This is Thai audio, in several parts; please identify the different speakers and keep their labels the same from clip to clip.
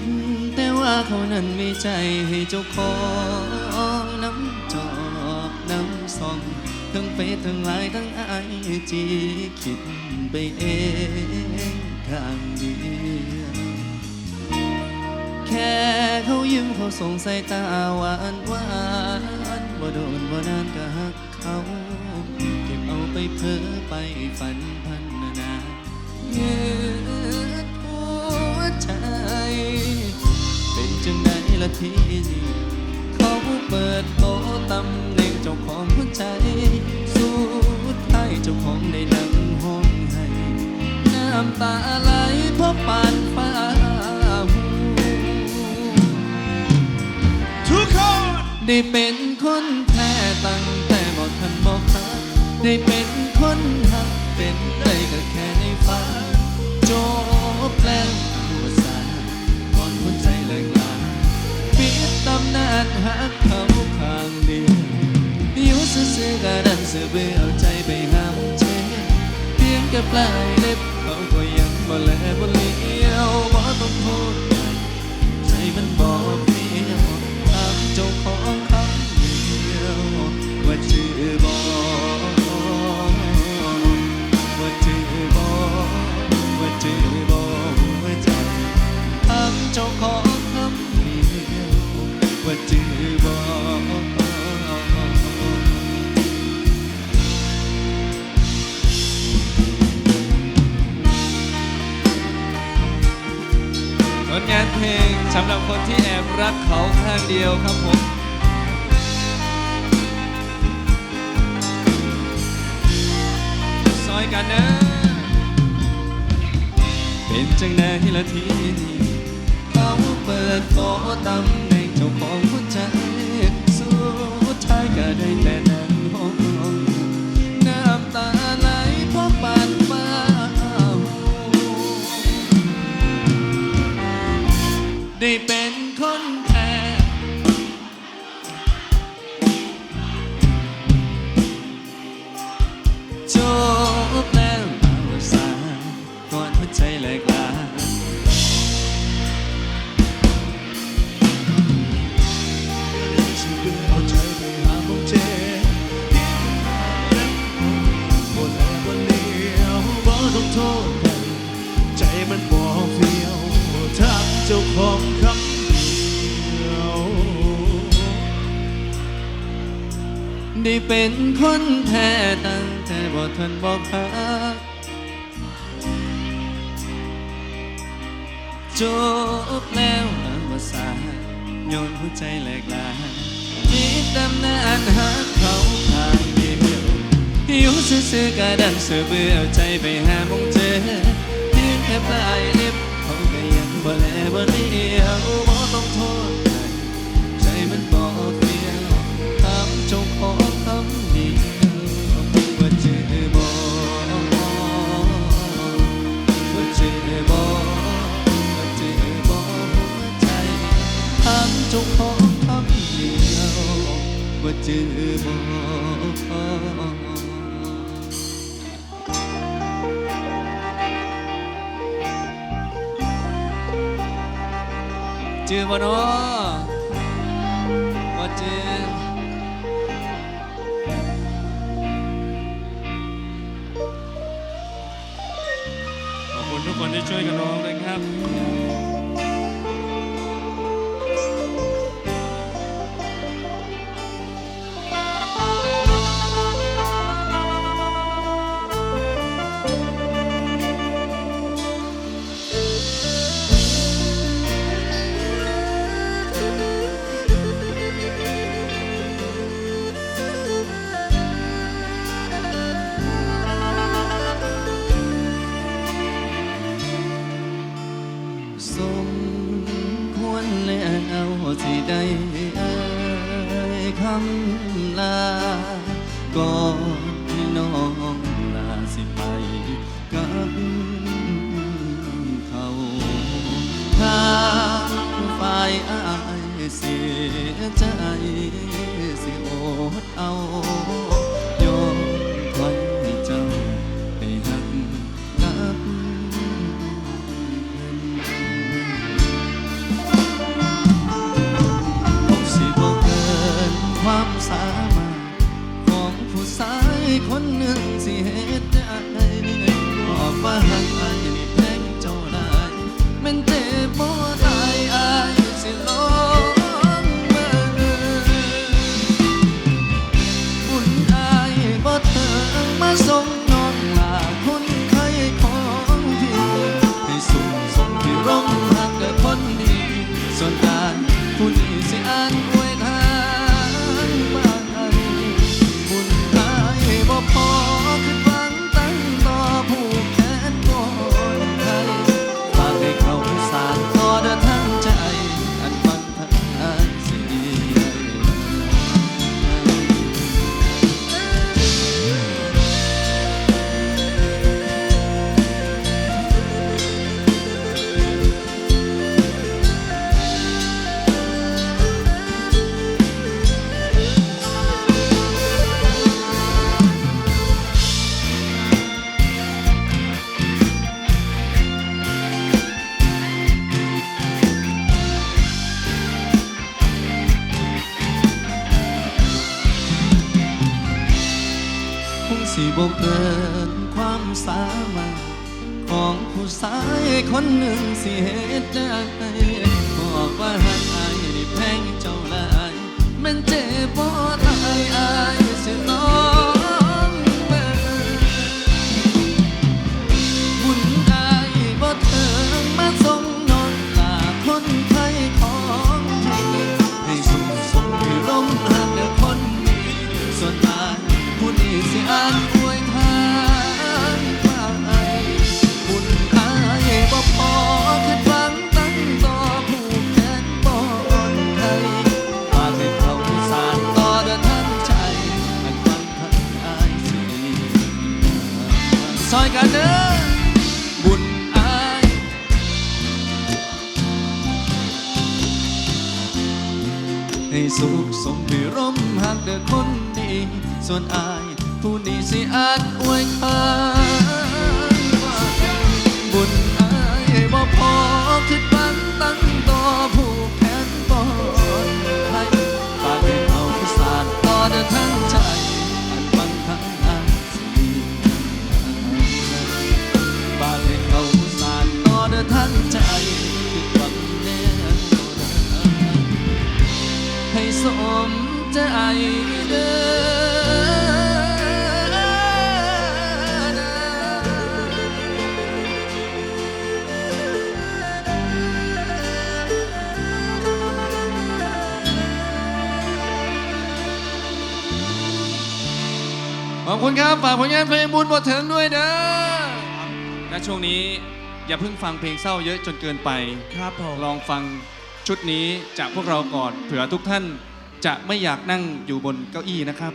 Speaker 1: น แต่ว่าเขานั้นไมีใจให้เจ้าของน้ำจอกน้ำซองทั้งเฟซทั้งไลน์ทั้งไอจีคิดไปเองข้างเดียวแค่เขายิ้มเขาส่งสายตาหวานหวานบ่โดนบ่นานก็หักเขาเก็บเอาไปเพ้อไปฝันพันนาเยื ทีนี้เขาเปิดโตะตำแหน่งเจ้าของหัวใจ สุดท้ายเจ้าของได้นั่งห้องให้ น้ำตาไหลเพราะปานฟ้าหู
Speaker 2: ทุกคน
Speaker 1: ได้เป็นคนแท้ตั้งแต่บอกทันบอกฮักได้เป็นคนหักเป็นได้ก็แค่ในฝันจบแล้ว ตำนานหักเขาข้างเดียวอยู่ซื่อๆก็ดันเสือเบื่อเอาใจไปห้ามเจเพียงแค่ปลายเล็บเขาก็ยังบ่แลบ่เลี้ยวบ่ต้อง ตะตำ ได้เป็นคนแท้
Speaker 2: ตั้ง
Speaker 1: แต่บ่ทันบอกฮักจบแล้วอาวสานย้อนหัวใจแหลกลามีตำนานหักเขาข้างเดียวอยู่ซื่อๆก็ดันเสือเบื่อใจไปหามองเจอเพียงแค่ปลายเล็บเขาก็ยังบ่แลบ่เลี้ยวบ่ต้องโทษใคร เจ้าของคำเดียวว่าเจอบอกเจอบ่เนาะบ่เจอขอบคุณทุกคนที่ช่วยกันร้องด้วยครับ คุณครับฝากผลงานเพลงบุญบทถึงด้วยเด้อและช่วงนี้อย่าเพิ่งฟังเพลงเศร้าเยอะจนเกินไป
Speaker 2: ครับผม
Speaker 1: ลองฟังชุดนี้จากพวกเราก่อนเผื่อทุกท่านจะไม่อยากนั่งอยู่บนเก้าอี้นะครับ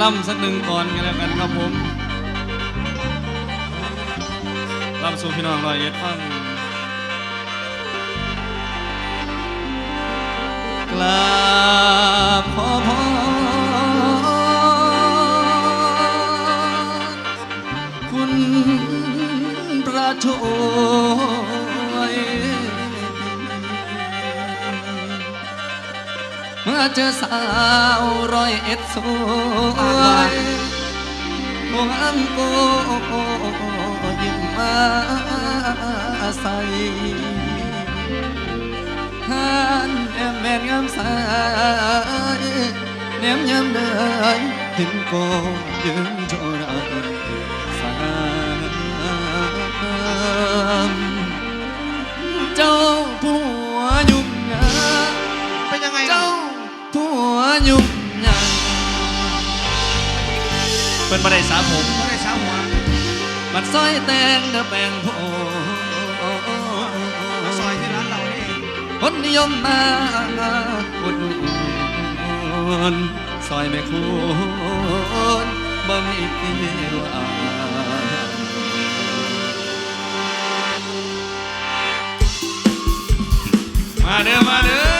Speaker 2: ล่ำ
Speaker 1: สักหนึ่งก่อนกันแล้วกันครับผมล่ำสู่พี่น้องรอยเอ็ดฟังกราบขอพรคุณพระช่ เมื่อเจอสาวร้อยเอ็ดสวยโอ้อันโกยิ้มมาใส่หันแอมแมนงามสายแนมยำเลยถึงโกยืนโจรา เป็
Speaker 2: นบันไดสามผมบันไดสามหัว
Speaker 1: มันซอยแตงเดอแปงโพ
Speaker 2: มาซอยที่ร้านเรานี่
Speaker 1: คนนิยมมาอุดหนุนซอยแม่คุณบ่มีเที่ยวอ่านมาเด้อมาเด้อ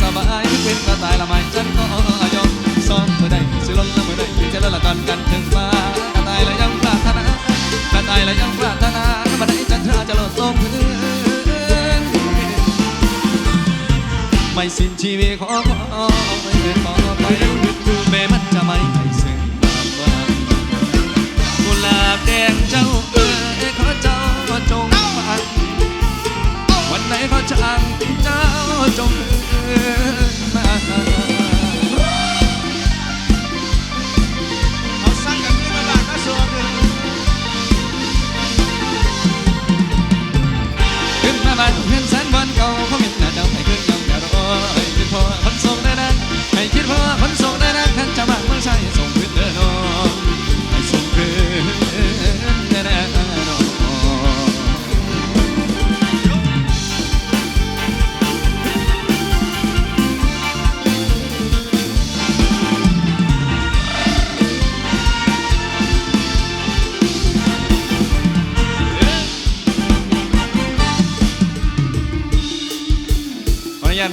Speaker 1: อายเป็นกระต่ายละไม้ฉันก็ยอมซ้อมเมื่อใดสิล้นละเมื่
Speaker 3: อ
Speaker 1: ใดจะเลิกละตอนกันถึงมากระต่ายละยังปรารถนากระต่ายละยังปรารถนาบัดนี้ฉันเธอจะลด
Speaker 3: ส้ม
Speaker 1: พื้นไม่สิ้นชีวิตขอขอขอไป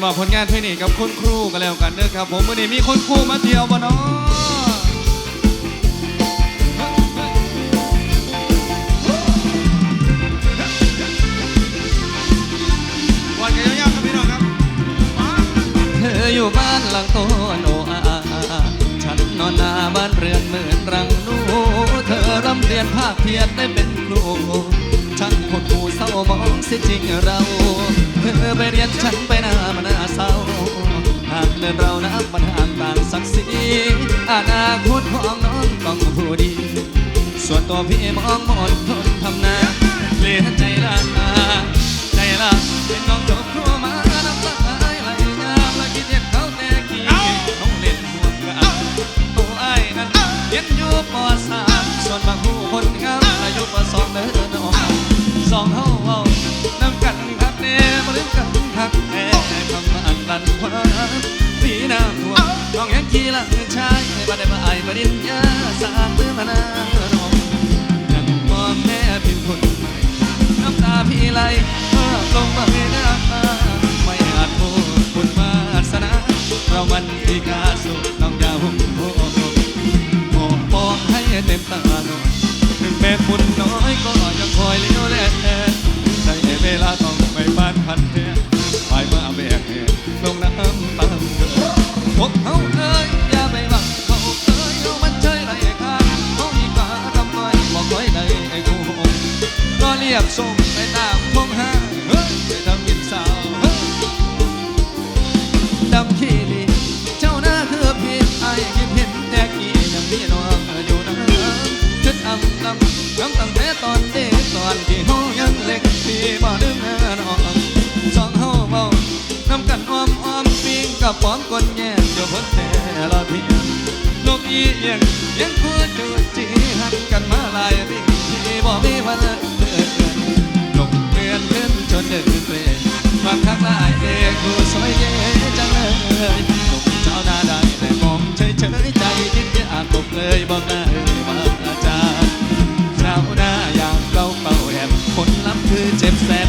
Speaker 1: มอบผลงานเพลงนี้กับคุณครูกันแล้วกันเด้อครับ ผมวันนี้มีคุณครูมาเดียวบ่เนาะ
Speaker 3: องครับ
Speaker 1: เธออยู่บ้านหลังโตโนอาฉันนอนหน้าบ้านเรือนเหมือนรังนู เธอรำเรียนภาคเพียรได้เป็นครู หดผู้เศร้ามองเสียจริงเราเธอไปเรียนฉันไปหน้ามันน่าเศร้าหากเดินเรานับมันห่างต่างศักดิ์ศรีอาณาคตของน้องต้องผู้ดี ส่วนตัวพี่มองหมดทนทำนาเลี้ยใจละใจละเป็นน้องจบครัวมาน้ำตาไหลยามและคิดเห็นเขาแต่ขี้น้องเล่นหัวกัะตัวไอ้นั้นเรียนอยู่ป .3 ส่วนบางผู้คนงามอายุป .2 เด้อ สองเฮาเอาน้ำกันทักแน่บ่ลืมกันทักแน่คำมาอันรันควาสีน้ำหัวมน้องแห้งขี้ละชายบ่ได้มาไอายปริญยาสามมือมานารองนั่งมองแม่พิมพ์คนใหม่น้ำตาพี่ไหลภาพลงมาให้น้ำตาไม่อาจโมดบุญวาสนะเรามันที่กาสุน้อง นพูดดูจีหันกันมาหลายปีที่บ่มีวันเลิกลงเรียนขึ้นจนเดินเปรย์มัคักลายเอกกูสวยเย่จังเลยลมเจ้าหน้าได้แต่มองเฉยเฉยใจคิดจะอาบตกเลยบอกได้มาอาจารย์เจ้าหน้าอยากเกาเป่าแอบผลลัพธ์คือเจ็บแสบ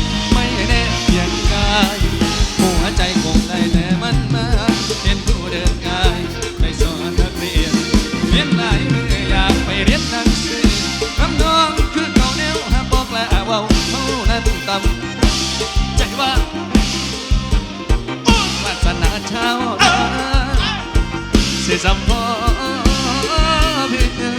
Speaker 1: ่ำใจว่าวาส
Speaker 3: นา
Speaker 1: ชเช้า
Speaker 2: เสี
Speaker 1: ย
Speaker 2: สัมพอเพีย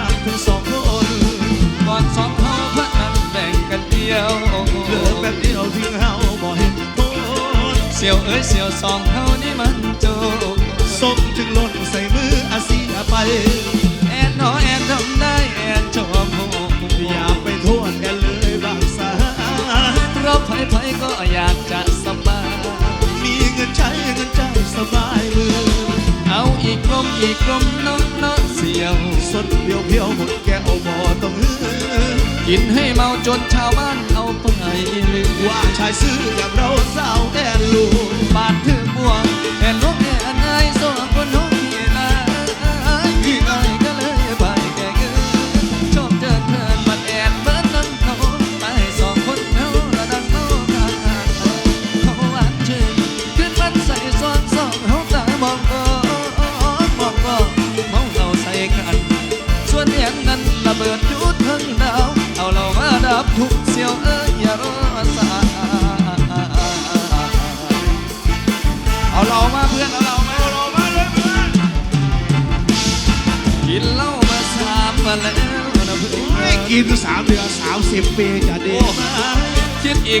Speaker 2: า
Speaker 1: ทั้งสองค
Speaker 2: นก่
Speaker 1: อนสองเฮา
Speaker 3: พ
Speaker 2: ระ
Speaker 1: นั้นแบ่งกันเดียว
Speaker 2: เหลือแบบเดียวทิ้งเฮาบ่เห็นโทษ
Speaker 1: เสี่ยวเอ้ยเสี่ยวสองเฮานี่มันโจก
Speaker 2: สมถึงล่นใส่มืออาซีอาไป
Speaker 1: แอนหนอแอนทำได้แอนชอบโห
Speaker 2: อย่าไปโทษแอนเลยบางสา
Speaker 1: เพราะไผ่ก็อยากจะสบาย
Speaker 2: มีเงินใช้เงินใจสบายมือ
Speaker 1: เอาอีกลมอีกลมน้องน้องเสียว
Speaker 2: สดเพียวเพียวหมดแก้วบ่ต้องฮือ
Speaker 1: กินให้เมาจนชาวบ้านเอาไปลืม
Speaker 2: ว่าชายซื้ออย่างเราสาวแดนลูน
Speaker 1: บาดถือบ่วงแอนลบแอนไอ
Speaker 2: โซ่คนน้
Speaker 1: อง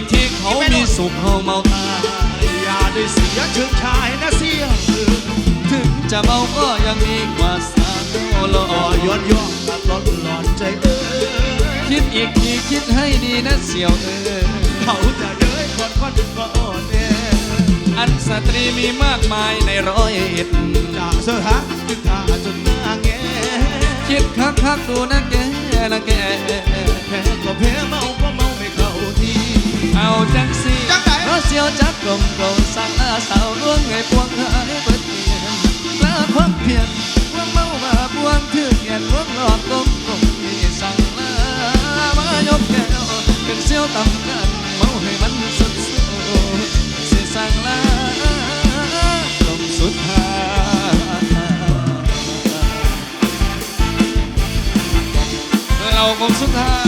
Speaker 2: ก
Speaker 1: ที่เขามีสุขเฮาเมาตาย
Speaker 2: อย่าได้เสียเชิงชายนะเสียเออ
Speaker 1: ถึงจะเมาก็ยังดีกว่าสาวหล่
Speaker 2: อ่อย้อนย้อนตัดร้อนร้อนใจเออ
Speaker 1: คิดอีกทีคิดให้ดีนะเสี่ยวเออ
Speaker 2: เขาจะเย้ยคนคนก็อ่อนแอ
Speaker 1: อันสตรีมีมากมายในร้อยเอ็ด
Speaker 2: จากเสือหาจึงหาจนหน้าแง
Speaker 1: คิดคักคักดูนะแกนะแก
Speaker 2: แพ้ก็แพ้เมาก็เมา
Speaker 1: เอาจังสิ
Speaker 2: จังไหน
Speaker 1: เพราะเสียวจักกลมโกลสั่งอาสาวล่วงไงพวงหายเบิดเพียนกล้าความเพียรพวงเมามาพวงถือเกียนพวงหลอกกลมกลมมีสั่งลามายกแก้วเป็นเสียวต่ำกันเมาให้มันสุดสุดสิสั่งลากลมสุดท้ายเรากลมสุดท้าย